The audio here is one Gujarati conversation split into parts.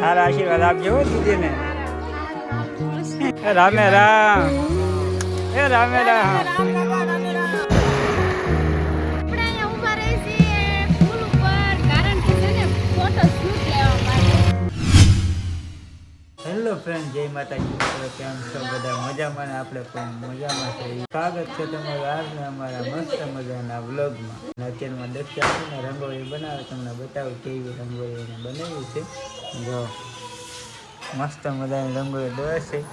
સારા આશીર્વાદ આપજો દીદીને રામે રામ. એ રામે રામ. હેલો ફ્રેન્ડ જય માતાજી. મિત્રો કેમ છો? બધા મજામાં આપણે પણ મજામાં છે. સ્વાગત છે તમારું આજના અમારા મસ્ત મજાના વ્લોગમાં. અત્યારમાં દક્ષિણ રંગોળી બનાવે તમને બતાવું કેવી રંગોળી એને બનાવી છે. જો મસ્ત મજાની રંગોળી દોરે છે.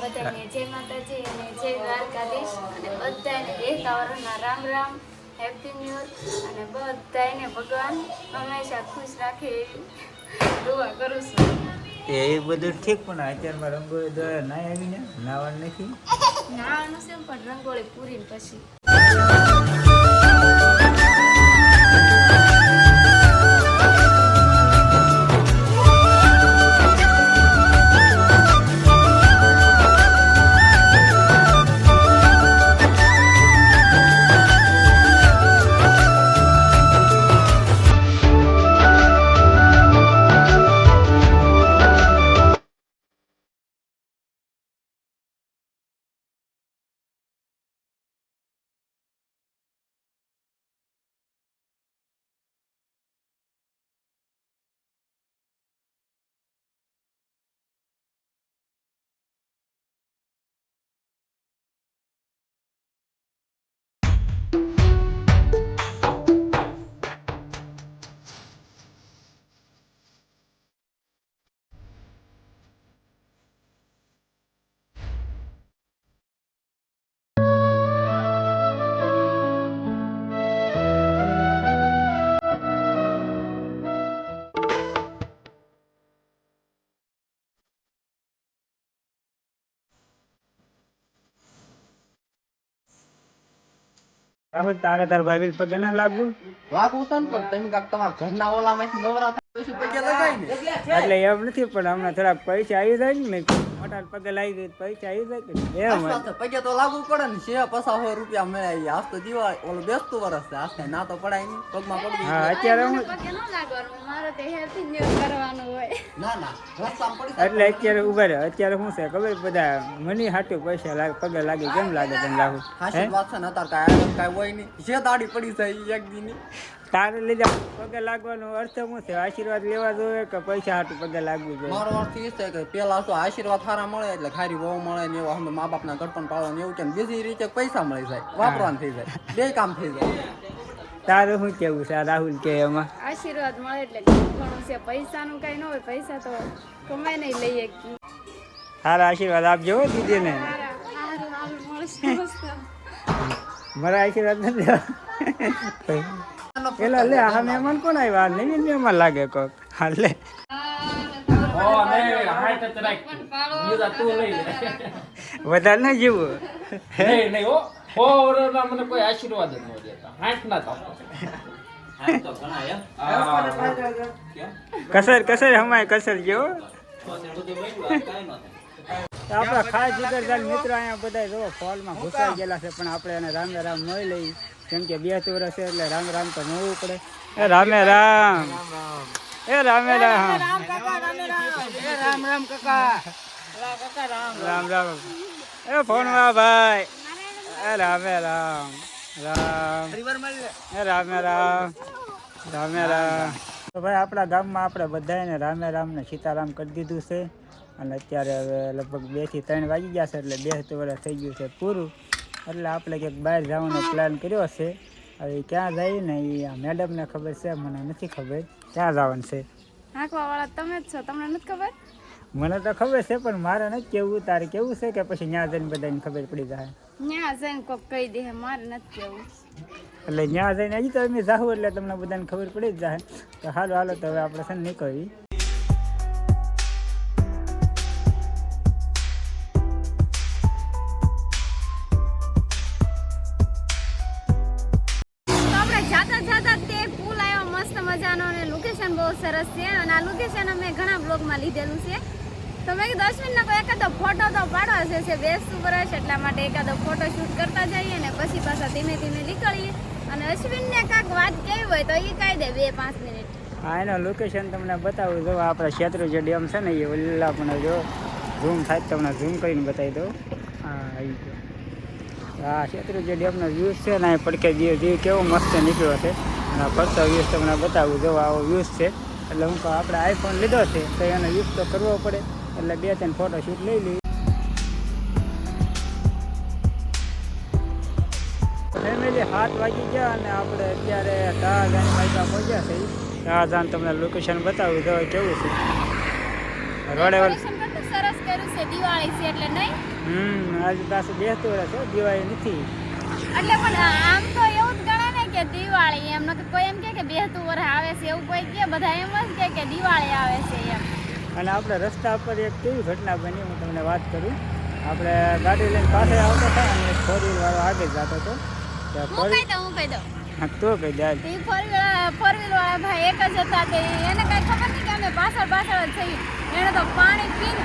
બધાને જય માતાજી અને જય દ્વારકાધીશ. અને બધાને એક વર્ષના Ram Ram happy new year. અને બધાને ભગવાન હંમેશા ખુશ રાખે એવી દુઆ કરું છું. એ બધું ઠીક પણ અત્યારમાં રંગોળી દોરે ના આવીને નાવાનું નથી? નાવાનું છે પણ રંગોળી પૂરી પછી. રાહુલ તારે તાર ભાભી પગે ના લાગવું વાગવું તો પણ તમે કાક તમારા ઘરના ઓલામાં નવરા થાય. પછી પગે લગાવી ને એટલે એમ નથી પણ હમણાં થોડા પૈસા આવી જાય ને મોટા પગે લાગી ગઈ પૈસા આવી જાય કે પગે તો લાગુ પડે ને છે પસા સો રૂપિયા મળે આજ તો દિવાળી ઓલું બેસતું વરસ છે આજ ના તો પડાય નહીં પગમાં પડી હા અત્યારે હું પગે ન લાગવાનું મારે તો હેલ્થી ન્યુ કરવાનું હોય. ના ના રસ્તામાં પડી એટલે અત્યારે ઊભા રહે અત્યારે શું છે ખબર? બધા મની હાટું પૈસા લાગે પગે લાગે કેમ લાગે તને લાગુ હાશી વાત છે ને અત્યારે કાંઈ કાંઈ હોય નહીં. જે દાડી પડી જાય એક દી ની. તારે લીધા પગે લાગવાનો અર્થ શું છે? આશીર્વાદ લેવા જોઈએ કે પૈસા હાટું પગે લાગવું જોઈએ? મારો અર્થ એ છે કે પેલા તો આશીર્વાદ સારા મળે એટલે ખારી વહુ મળે ને એવા અમે મા બાપના ગળપણ પાડવા ને એવું કે બીજી રીતે પૈસા મળી જાય વાપરવાનું થઈ જાય બે કામ થઈ જાય. તારું શું કેવું છે? રાહુલ કે એમાં? આશીર્વાદ મળે એટલે ઘણું છે. પૈસાનું કઈ ન હોય પૈસા તો કમાઈ નહીં લઈએ સારા આશીર્વાદ આપજો હો દીદીને. મારા આશીર્વાદ નથી. પેલા લે આ મહેમાન કોણ આવ્યા? આ નવીન મહેમાન લાગે કોક. હા લે. વધારે ના જીવું. મને કોઈ આશીર્વાદ ન દેતા. હાથ ના કસર કસર હમાય કસર જેવો. આપણા ખાસ જીગરદાર મિત્રો અહીંયા બધા જો ફોલમાં ઘુસાઈ ગયેલા છે પણ આપણે એને રામે રામ ન લઈ. કેમ કે બે વર્ષ છે એટલે રામ રામ તો મળવું પડે. એ રામે રામ. એ રામે રામ રામ. રામ કાકા રામ રામ. એ ફોનમાં ભાઈ. એ રામે રામ. રામ. એ રામે રામ. રામે રામ. તો ભાઈ આપણા ગામમાં આપણે બધાને રામે રામ ને સીતારામ કરી દીધું છે. અને અત્યારે હવે લગભગ બેથી ત્રણ વાગી ગયા છે એટલે બે વર્ષ થઈ ગયું છે પૂરું. એટલે આપણે ક્યાંક બહાર જવાનો પ્લાન કર્યો છે. હવે ક્યાં જઈએ ને એ આ મેડમને ખબર છે મને નથી ખબર. ક્યાં જવાનું છે? હાંકવાવાળા તમે જ છો તમને નથી ખબર? મને તો ખબર છે પણ મારે નથી કેવું. તારે કેવું છે કે પછી ત્યાં જઈને બધાને ખબર પડી જાય? ત્યાં જઈને કોક કહી દે મારે નથી કેવું. એટલે ત્યાં જઈને હજી તો અમે જાઉં એટલે તમને બધાને ખબર પડી જ જાય. તો હાલો હાલો તો હવે આપણે છે ને નીકળવી કોઈ એકાદો ફોટો તો પાડવા છે છે બેસતું વર્ષ એટલા માટે એકાદો ફોટો શૂટ કરતા જઈએ ને પછી પાછા ધીમે ધીમે નીકળીએ. અને અશ્વિનને કાંઈક વાત કેવી હોય તો એ કહી દે બે પાંચ મિનિટ. હા, એનો લોકેશન તમને બતાવું. જો, આપણે શેત્રુંજી ડેમ છે ને, એ ઓલા પણ જો ઝૂમ થાય તમને ઝૂમ કરીને બતાવી દઉં. હા આવી ગયો આ શેત્રુંજી ડેમનો વ્યૂઝ છે ને પડકે જે જે કેવો મસ્ત નીકળ્યો છે. અને ફરતો વ્યૂઝ તમને બતાવું. જો, આવો વ્યૂઝ છે. એટલે હું આપણે આઈફોન લીધો છે, તો એનો યુઝ તો કરવો પડે. એટલે બે ત્રણ ફોટો શૂટ લઈ લઈએ. ફેમિલી હાથ વાગી ગયા અને આપણે અત્યારે શાહજહાન માયકા પહોંચ્યા છે શાહજહાન તમને લોકેશન બતાવું તો કેવું છે? રોડે સરસ કર્યું છે દિવાળી છે એટલે નહીં? હમ આજે પાસે બેસતું વર્ષ હો દિવાળી નથી. એટલે પણ આમ તો એવું જ ગણે ને કે દિવાળી એમ નકર કોઈ એમ કે કે બેહતું વરસ આવે છે એવું કોઈ કે બધા એમ જ કે કે દિવાળી આવે છે એમ. અને આપણે રસ્તા પર એક કેવી ઘટના બની હું તમને વાત કરું. આપણે ગાડી લઈને પાસે આવતો હતા અને ફોર વાળો આગળ જતો હતો. તો કહી દે. ફોર વ્હીલ વાળા ભાઈ એક જ હતા તે એને કઈ ખબર નહીં કે અમે પાછળ પાછળ જ થઈ એને તો પાણી પીને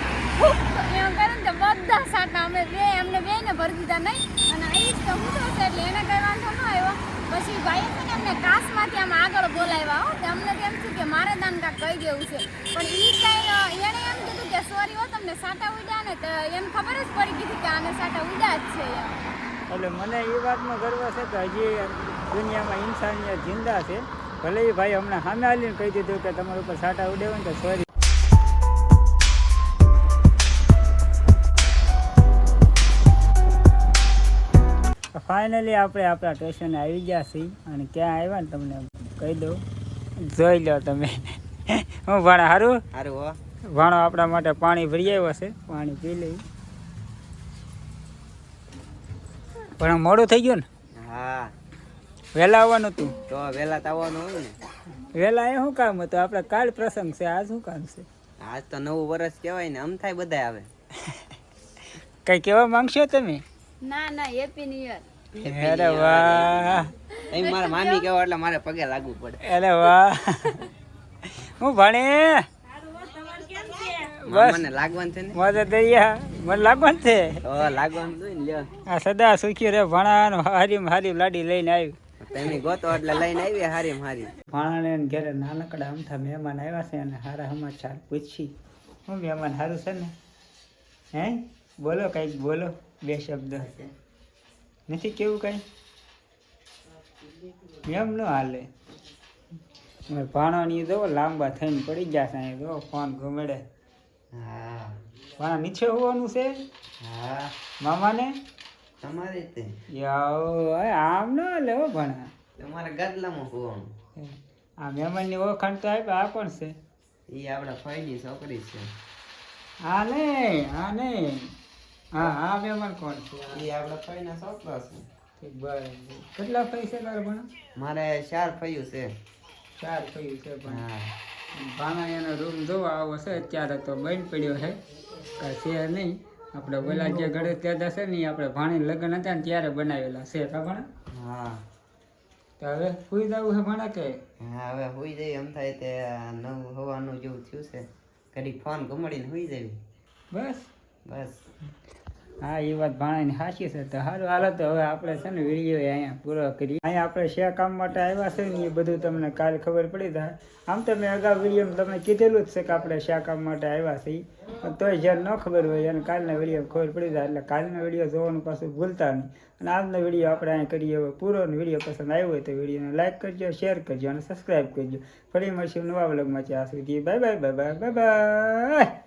એમ કરે ને બધા સાટા અમે બે એમને બે ને ભરી દીધા નહીં. અને અહીં તો હું તો એટલે એને કઈ વાંધો ન આવ્યો. પછી ભાઈએ છે ને અમને કાસમાંથી આમ આગળ બોલાવ્યા હો. તે અમને કેમ થયું કે મારે દાન કાંક કહી દેવું છે. પણ એ કઈ એને એમ કીધું કે સોરી હો, તમને સાટા ઉડ્યા ને તો એમ ખબર જ પડી ગઈ કે આને સાટા ઉડ્યા જ છે એટલે મને એ વાતનો ગર્વ છે કે હજી દુનિયામાં ઇન્સાનિયત જિંદા છે. ભલે એ ભાઈ હમણાં સામે આવીને કહી દીધું કે તમારા ઉપર સાટા ઉડે ને તો સોરી ફાઇનલી આપણે આપણા સ્ટેશને આવી ગયા છીએ અને ક્યાં આવ્યા ને તમને કહી દઉં. જોઈ લો તમે. હું ભાણા સારું સારું હો. ભાણો આપણા માટે પાણી ભરી આવ્યો છે. પાણી પી લઈ. પણ મોડું થઈ ગયું ને? હા. વહેલા આવવાનું હતું. તો વહેલા આવવાનું હોય ને. વહેલા એ શું કામ હતું? આપણે કાલ પ્રસંગ છે આ શું કામ છે? આજ તો નવું વર્ષ કહેવાય ને આમ થાય બધા આવે કઈ કહેવા માંગશો તમે? ના ના હેપી ન્યુ યર અરે વાહ. એમ મારા મામી કહેવા એટલે મારે પગે લાગવું પડે. અરે વાહ. હું ભણે? મામાને લાગવાનું છે ને? મજા દરિયા મને લાગવાનું છે? ઓ લાગવાનું લ્યો. આ સદા સુખી રે ભણાનો હારી હારી લાડી લઈને આવી. તમે ગોતો એટલે લઈને આવી હારી હારી ભાણાને ઘરે નાનકડા અમથા મહેમાન આવ્યા છે અને હારા સમાચાર પૂછી. હું મહેમાન સારું છે ને? હે? બોલો કંઈક બોલો. બે શબ્દ નથી કેવું કંઈ? એમ ન હાલે. ભાણાની જો લાંબા થઈને પડી ગયા છે અહીં જો ફોન ઘુમેડે. હા. ભાણા નીચે હોવાનું છે? હા. મામાને? તમારે તે? યાઓ આમ ન હાલે હો ભણા. તમારે ગદલામાં હોવાનું. આ મહેમાનની ઓળખાણ તો આપ્યા આ પણ છે. એ આપણા ફઈની છોકરી છે. આ નહીં આ નહીં. હા આ મહેમાન કોણ છે? એ આપણે ફઈના છોકરા છે. બરાબર. કેટલા પૈસા તારે ભણા? મારે ચાર ફયું છે. ચાર ફયું છે પણ. હા. ભાણા એનો રૂમ જોવા આવો છે અત્યારે તો બંધ પડ્યો છે. છે નહીં. આપણે ઓલા જે ઘરે ત્યાં છે ને આપણે ભાણી લગ્ન હતા ને ત્યારે બનાવેલા છે કા ભણા? હા. તો હવે સુઈ જવું છે ભણા કે? હા હવે હુઈ જઈએ. એમ થાય તે નવ હવાનું જેવું થયું છે. ઘડી ફોન ઘુમાડીને હુઈ જવી. બસ. બસ. હા, એ વાત ભાણાની સાચી છે. તો સારું હાલો, તો હવે આપણે છે ને વીડિયો અહીંયા પૂરો કરીએ. અહીંયા આપણે શે કામ માટે આવ્યા છે ને એ બધું તમને કાલ ખબર પડી થાય આમ તો મેં અગાઉ વિડીયોમાં તમને કીધેલું જ છે કે આપણે શા કામ માટે આવ્યા છીએ. પણ તોય જ્યારે ન ખબર હોય અને કાલના વીડિયો ખબર પડી જાય. એટલે કાલનો વીડિયો જોવાનું પાછું ભૂલતા નહીં. અને આજનો વીડિયો આપણે અહીં કરીએ. હવે પૂરો વીડિયો પસંદ આવ્યો હોય તો વિડીયોને લાઈક કરજો, શેર કરજો અને સબસ્ક્રાઈબ કરજો. ફરી મળશું નવા વ્લોગમાં ત્યાં સુધી. Bye bye bye bye bye bye.